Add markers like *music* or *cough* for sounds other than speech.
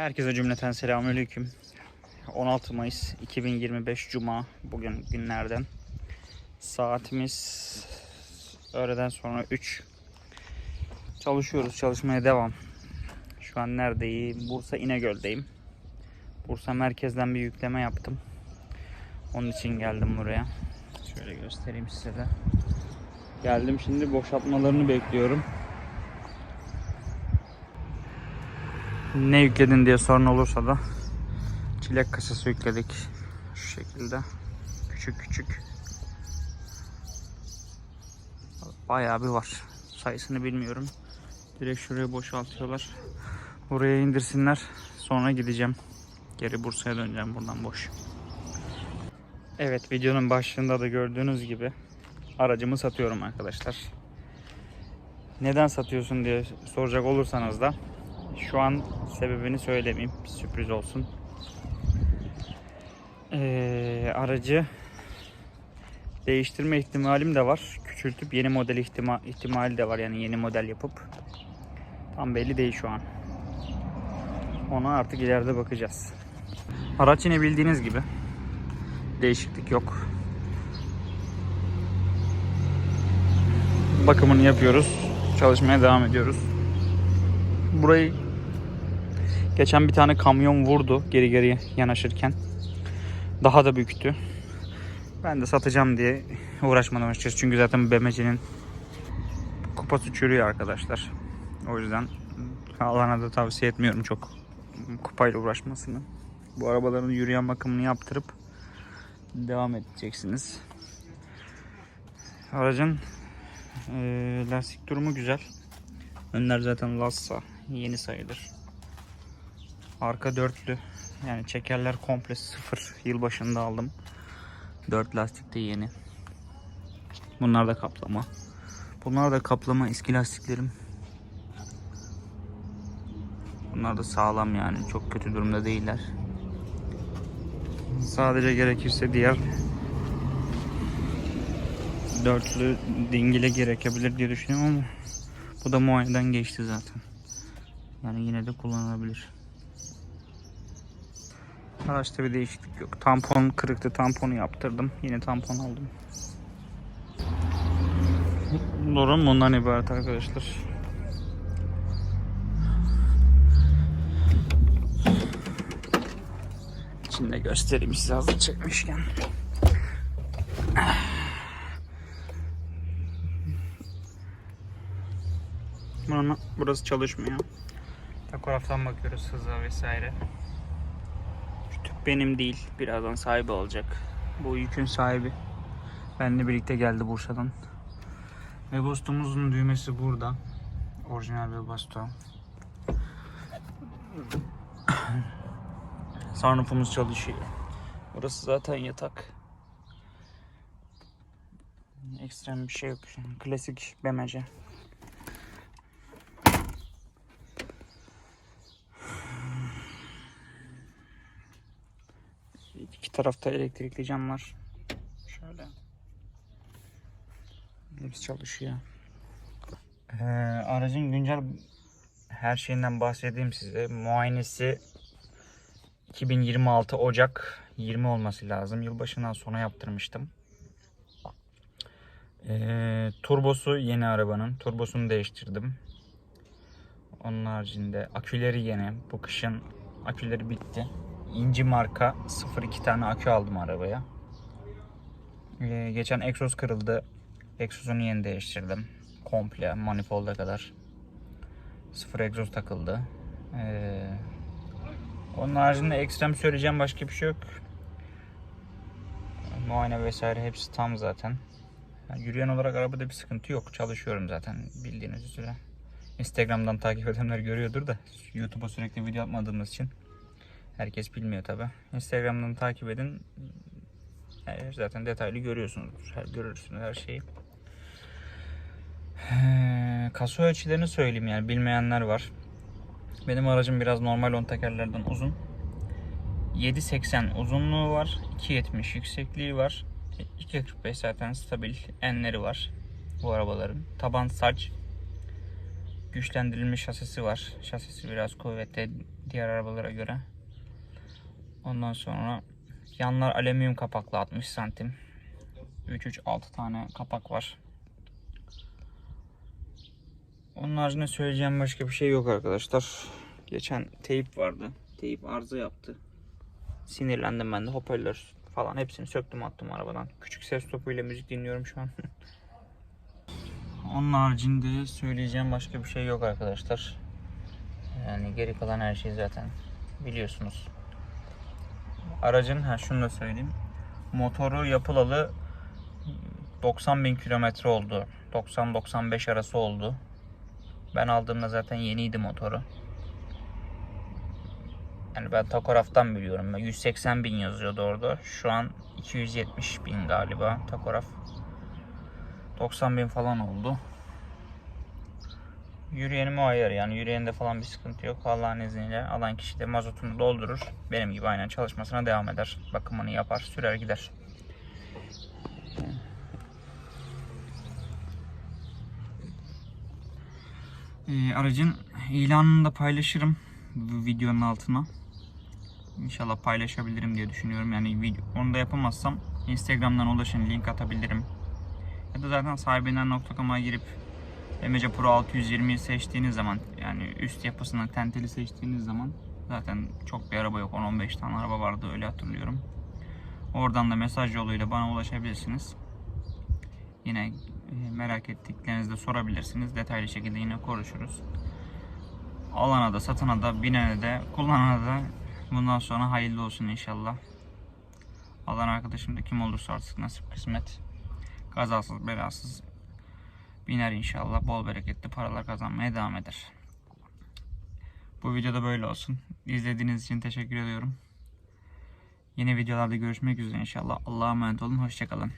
Herkese cümleten selamünaleyküm. 16 Mayıs 2025 Cuma bugün günlerden. Saatimiz öğleden sonra 3. Çalışıyoruz, çalışmaya devam. Şu an neredeyim? Bursa İnegöl'deyim. Bursa merkezden bir yükleme yaptım. Onun için geldim buraya. Şöyle göstereyim size de. Geldim şimdi boşaltmalarını bekliyorum. Ne yükledin diye sorun olursa da çilek kasası yükledik. Şu şekilde. Küçük küçük. Bayağı bir var. Sayısını bilmiyorum. Direkt şuraya boşaltıyorlar. Buraya indirsinler. Sonra gideceğim. Geri Bursa'ya döneceğim buradan boş. Evet videonun başlığında da gördüğünüz gibi aracımı satıyorum arkadaşlar. Neden satıyorsun diye soracak olursanız da şu an sebebini söylemeyeyim. Sürpriz olsun. Ee, aracı değiştirme ihtimalim de var. Küçültüp yeni model ihtima ihtimali de var. Yani yeni model yapıp. Tam belli değil şu an. Ona artık ileride bakacağız. Araç yine bildiğiniz gibi. Değişiklik yok. Bakımını yapıyoruz. Çalışmaya devam ediyoruz. Burayı geçen bir tane kamyon vurdu geri geri yanaşırken. Daha da büyüktü. Ben de satacağım diye uğraşmadım açıkçası. Çünkü zaten BMC'nin kupası çürüyor arkadaşlar. O yüzden alana da tavsiye etmiyorum çok kupayla uğraşmasını. Bu arabaların yürüyen bakımını yaptırıp devam edeceksiniz. Aracın e, lastik durumu güzel. Önler zaten Lassa. Yeni sayılır. Arka dörtlü. Yani çekerler komple sıfır. Yılbaşında aldım. Dört lastik de yeni. Bunlar da kaplama. Bunlar da kaplama eski lastiklerim. Bunlar da sağlam yani. Çok kötü durumda değiller. Sadece gerekirse diğer dörtlü dingile gerekebilir diye düşünüyorum ama bu da muayeneden geçti zaten. Yani yine de kullanılabilir. Araçta bir değişiklik yok. Tampon kırıktı. Tamponu yaptırdım. Yine tampon aldım. Durum bundan ibaret arkadaşlar. İçinde göstereyim size hazır çekmişken. Burası çalışmıyor. Takograftan bakıyoruz hıza vesaire. Benim değil. Birazdan sahibi olacak. Bu yükün sahibi. Benle birlikte geldi Bursa'dan. Ve bastomuzun düğmesi burada. Orijinal bir basto. *coughs* Sunroofumuz çalışıyor. Burası zaten yatak. Ekstrem bir şey yok. Klasik BMC. İki tarafta elektrikli cam var. Şöyle. Hepsi çalışıyor. Ee, aracın güncel her şeyinden bahsedeyim size. Muayenesi 2026 Ocak 20 olması lazım. Yılbaşından sonra yaptırmıştım. Ee, turbosu yeni arabanın. Turbosunu değiştirdim. Onun haricinde aküleri yeni. Bu kışın aküleri bitti. İnci marka 02 tane akü aldım arabaya. Ee, geçen egzoz kırıldı. Egzozunu yeni değiştirdim. Komple manifolda kadar. Sıfır egzoz takıldı. Ee, onun haricinde ekstrem söyleyeceğim başka bir şey yok. Muayene vesaire hepsi tam zaten. Yani yürüyen olarak arabada bir sıkıntı yok. Çalışıyorum zaten bildiğiniz üzere. Instagram'dan takip edenler görüyordur da YouTube'a sürekli video atmadığımız için herkes bilmiyor tabi. Instagram'dan takip edin. Yani zaten detaylı görüyorsunuz. Her, görürsünüz her şeyi. Ee, Kasa ölçülerini söyleyeyim yani bilmeyenler var. Benim aracım biraz normal on tekerlerden uzun. 7.80 uzunluğu var. 2.70 yüksekliği var. 2.45 zaten stabil enleri var bu arabaların. Taban saç. güçlendirilmiş şasisi var. Şasisi biraz kuvvetli diğer arabalara göre. Ondan sonra yanlar alüminyum kapaklı 60 santim. 3-3-6 tane kapak var. Onun haricinde söyleyeceğim başka bir şey yok arkadaşlar. Geçen teyip vardı. Teyip arıza yaptı. Sinirlendim ben de hoparlör falan hepsini söktüm attım arabadan. Küçük ses topuyla müzik dinliyorum şu an. *laughs* Onun haricinde söyleyeceğim başka bir şey yok arkadaşlar. Yani geri kalan her şey zaten biliyorsunuz. Aracın, ha şunu da söyleyeyim. Motoru yapılalı 90 bin kilometre oldu. 90-95 arası oldu. Ben aldığımda zaten yeniydi motoru. Yani ben takograftan biliyorum. 180 bin yazıyordu orada. Şu an 270 bin galiba takograf. 90 bin falan oldu. Yürüyenim o ayar yani yürüyeninde falan bir sıkıntı yok. Allah'ın izniyle alan kişi de mazotunu doldurur. Benim gibi aynen çalışmasına devam eder. Bakımını yapar, sürer gider. Ee, aracın ilanını da paylaşırım videonun altına. İnşallah paylaşabilirim diye düşünüyorum. Yani video, onu da yapamazsam Instagram'dan ulaşın link atabilirim. Ya da zaten sahibinden.com'a girip MC Pro 620'yi seçtiğiniz zaman yani üst yapısını tenteli seçtiğiniz zaman zaten çok bir araba yok. 10-15 tane araba vardı öyle hatırlıyorum. Oradan da mesaj yoluyla bana ulaşabilirsiniz. Yine e, merak ettiklerinizi de sorabilirsiniz. Detaylı şekilde yine konuşuruz. Alana da, satana da, binene de, kullanana da bundan sonra hayırlı olsun inşallah. Alan arkadaşım da kim olursa artık nasip kısmet. Kazasız belasız biner inşallah. Bol bereketli paralar kazanmaya devam eder. Bu videoda böyle olsun. İzlediğiniz için teşekkür ediyorum. Yeni videolarda görüşmek üzere inşallah. Allah'a emanet olun. Hoşçakalın.